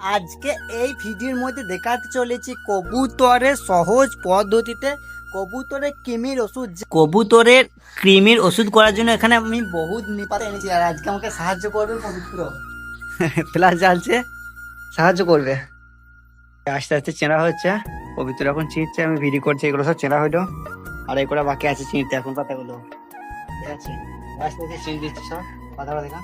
আজকে এই ভিডিওর মধ্যে দেখাতে চলেছি কবুতরের সহজ পদ্ধতিতে কবুতরের কৃমির ওষুধ কবুতরের কৃমির ওষুধ করার জন্য এখানে আমি বহুত নিপাতে এনেছি। আর আজকে আমাকে সাহায্য করবে পবিত্র প্লাস জ্বালছে। সাহায্য করবে। আস্তে আস্তে চেনা হচ্ছে। পবিত্র এখন চিনছে আমি ভিডিও করছি, এগুলো সব চেনা হইল আর এগুলো বাকি আছে চিনতে এখন পাতাগুলো। ঠিক আছে? আস্তে আস্তে চিন দিচ্ছি সব। পাতাগুলো দেখা।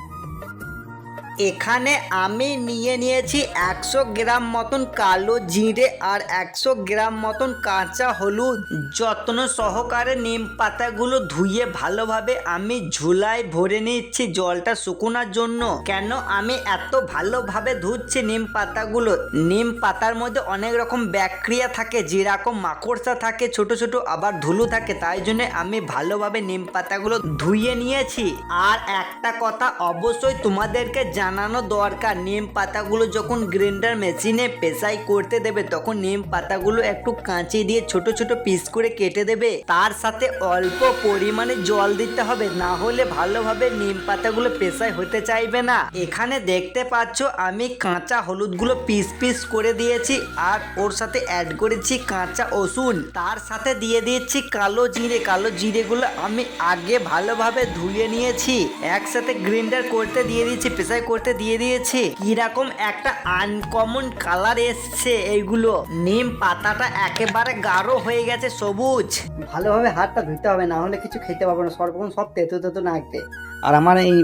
এখানে আমি নিয়ে নিয়েছি একশো গ্রাম মতন কালো জিরে আর একশো গ্রাম মতন কাঁচা হলুদ। যত্ন সহকারে নিম পাতাগুলো ধুয়ে ভালোভাবে আমি ঝুলায় ভরে নিচ্ছি জলটা শুকোনোর জন্য। কেন আমি এত ভালোভাবে ধুচ্ছি নিম পাতাগুলো? নিম পাতার মধ্যে অনেক রকম ব্যাকটেরিয়া থাকে, যেরকম মাকড়সা থাকে, ছোট ছোট আবার ধুলো থাকে, তাই জন্য আমি ভালোভাবে নিম পাতাগুলো ধুয়ে নিয়েছি। আর একটা কথা অবশ্যই তোমাদেরকে জানানো দরকার। নিম পাতাগুলো যখন গ্রাইন্ডার মেশিনে পেশাই করতে দেবে, তখন নিম পাতাগুলো একটু কাঁচি দিয়ে ছোট ছোট পিস করে কেটে দেবে। তার সাথে অল্প পরিমাণে জল দিতে হবে, না হলে ভালোভাবে নিম পাতাগুলো পেশাই হতে চাইবে না। এখানে দেখতে পাচ্ছ, আমি কাঁচা হলুদগুলো পিস পিস করে দিয়েছি আর ওর সাথে অ্যাড করেছি কাঁচা ওষুধ তার সাথে দিয়ে দিয়েছি কালো জিরে। কালো জিরেগুলো আমি আগে ভালোভাবে ধুয়ে নিয়েছি। একসাথে গ্রাইন্ডার করতে দিয়ে দিয়েছি, পেশাই করতে দিয়ে দিয়েছি কীরকম একটা আনকমন কালার এসছে এইগুলো নিম পাতাটা একেবারে গাঢ় হয়ে গেছে সবুজ। ভালোভাবে হাতটা ধুতে হবে না হলে কিছু খেতে পারব না সর্বক্ষণ সব তেতো তেতো না নাকবে আর আমার এই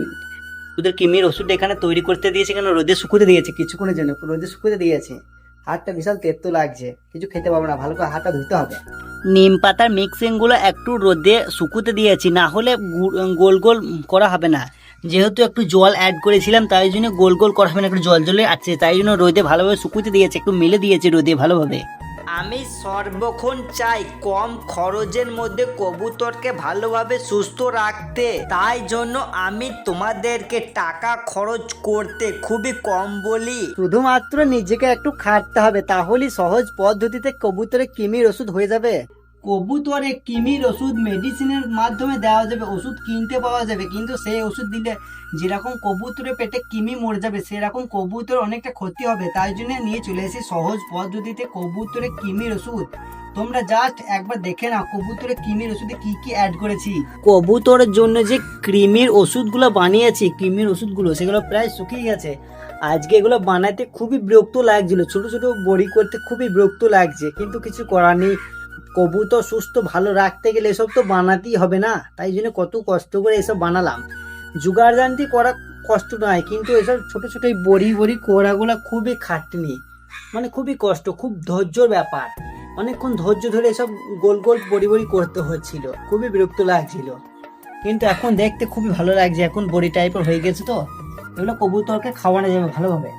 তোদের কিমির ওষুধটা এখানে তৈরি করতে দিয়েছে কেন? রোদে শুকুতে দিয়েছে কিছুক্ষণের জন্য। রোদে শুকুতে দিয়েছে। হাতটা বিশাল তেতো লাগছে কিছু খেতে পারব না ভালো করে হাতটা ধুতে হবে। নিম পাতার মিক্সিংগুলো একটু রোদে শুকুতে দিয়েছি না হলে গোল গোল করা হবে না। যেহেতু একটু জল অ্যাড করেছিলাম তাই জন্য গোল গোল করা হবে না একটু জল জলে আছে। তাই জন্য রোদে ভালোভাবে শুকুতে দিয়েছে একটু মেলে দিয়েছে রোদে ভালোভাবে। আমি সর্বক্ষণ চাই কম খরচের মধ্যে কবুতরকে ভালোভাবে সুস্থ রাখতে। তাই জন্য আমি তোমাদেরকে টাকা খরচ করতে খুবই কম বলি। শুধুমাত্র নিজেকে একটু খাটতে হবে তাহলেই সহজ পদ্ধতিতে কবুতরের কৃমির ওষুধ হয়ে যাবে। কবুতরে কৃমির ওষুধ মেডিসিনের মাধ্যমে দেওয়া যাবে, ওষুধ কিনতে পাওয়া যাবে, কিন্তু সেই ওষুধ দিলে যেরকম কবুতরের পেটে কৃমি মরে যাবে, সেরকম কবুতর অনেকটা ক্ষতি হবে, তাই জন্য নিয়ে চলে এসেছি সহজ পদ্ধতিতে কবুতরে কৃমির ওষুধ। তোমরা জাস্ট একবার দেখে নাও কবুতরের কৃমির ওষুধে কি কি অ্যাড করেছি। কবুতরের জন্য যে কৃমির ওষুধগুলো বানিয়েছি কৃমির ওষুধগুলো, সেগুলো প্রায় শুকিয়ে গেছে। আজকে এগুলো বানাতে খুবই বিরক্ত লাগছিল, ছোট ছোট বড়ি করতে খুবই বিরক্ত লাগছে, কিন্তু কিছু করার নেই। কবুতর সুস্থ ভালো রাখতে গেলে এসব তো বানাতেই হবে না। তাই জন্য কত কষ্ট করে এসব বানালাম। জুগার জানতি করা কষ্ট নয়, কিন্তু এসব ছোট ছোট এই বড়ি বড়ি করাগুলো খুবই খাটনি। মানে খুবই কষ্ট, খুব ধৈর্যর ব্যাপার। অনেকক্ষণ ধৈর্য ধরে এসব গোল গোল বড়ি বড়ি করতে হচ্ছিল, খুবই বিরক্ত লাগছিল। কিন্তু এখন দেখতে খুবই ভালো লাগছে, এখন বড়ি টাইপের হয়ে গেছে তো। এগুলো কবুতরকে খাওয়ানো যাবে ভালোভাবে।